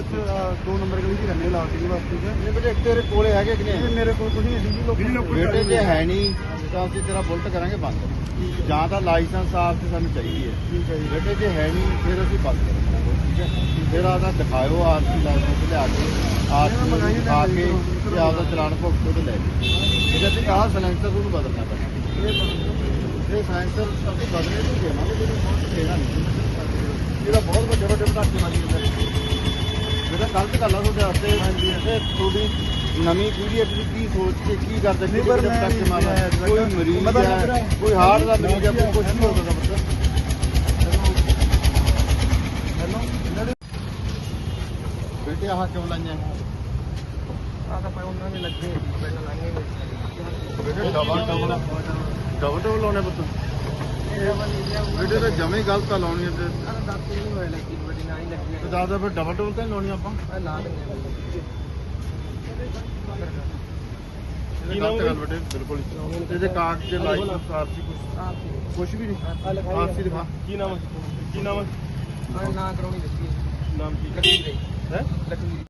ਦੋ ਨੰਬਰ ਇਹ ਬੇਟੇ ਤੇਰੇ ਕੋਲੇ ਹੈਗੇ ਕਿ ਜੇ ਹੈ। ਨਹੀਂ ਤਾਂ ਅਸੀਂ ਤੇਰਾ ਲਿਆ ਕੇ ਆਰਸੀ ਆ ਕੇ ਤੇ ਲੈ ਜੀ ਠੀਕ ਬਦਲਣਾ ਪੈਣਾ। ਇਹ ਬਹੁਤ ਵੱਡੇ ਵੱਡੇ ਘਾਟੇ ਮਾਰੀ ਜਾਂਦਾ ਗਲਤ ਗੱਲ ਆ ਤੁਹਾਡੇ ਵਾਸਤੇ। ਇਹ ਤੁਹਾਡੀ ਨਵੀਂ ਪੀੜ੍ਹੀ ਅੱਗੇ ਕੀ ਸੋਚ ਕੇ ਕੀ ਕਰਦੇ ਨਹੀਂ, ਪਰ ਮੈਂ ਪਟਾਕੇ ਮਾਰਨਾ ਮੈਂ- ਕੋਈ ਮਰੀਜ਼ ਪਤਾ ਹੈ। ਕੋਈ ਹਾਰਟ ਦਾ ਮਰੀਜ਼ ਹੈ ਕੋਈ ਕੁਝ ਨਹੀਂ ਹੋ ਸਕਦਾ ਮਤਲਬ ਬੇਟੇ ਆਹ ਕਿਉਂ ਲਾਈਆਂ? ਆ ਤਾਂ ਪਾ ਉਹਨਾਂ ਨੇ ਲੱਗੇ ਪਹਿਲਾਂ ਲਾਂਗੇ ਬੇਟੇ ਡਬਲ ਡਬਲ ਡਬਲ ਡਬਲ ਲਾਉਣੇ। ਪੁੱਤ। ਬੇਟੇ ਤਾਂ ਜਮੇ ਗਲਤ ਆ ਲਾਉਣੀਆਂ ਤੇ। ਅਰੇ ਦੱਸ ਨਹੀਂ ਹੋਇਆ ਲੱਗੀ। ਬੜੀ ਨਾ ਹੀ ਲੱਗੀ ਤੇ ਦਾਦਾ ਫਿਰ ਡਬਲ ਡਬਲ ਤਾਂ ਲਾਉਣੀ ਆਪਾਂ? ਆ ਲਾ ਦਿੰਦੇ ਇਹ ਗਲਤ ਗੱਲ ਬੇਟੇ ਬਿਲਕੁਲ। ਇਹਦੇ ਕਾਰਡ ਤੇ ਲਾਈਸੈਂਸ ਆਰਸੀ ਕੁਝ ਆ ਕੁਝ ਵੀ ਨਹੀਂ। ਆ ਲਿਖਾਈ ਆਰਸੀ ਦਿਖਾ ਕੀ ਨਾਮ ਹੈ? ਕੀ ਨਾਮ ਨਾ ਕਰਾਉਣੀ ਦੱਸੀ ਨਾਮ ਕੀ ਹੈ? ਲੱਗੀ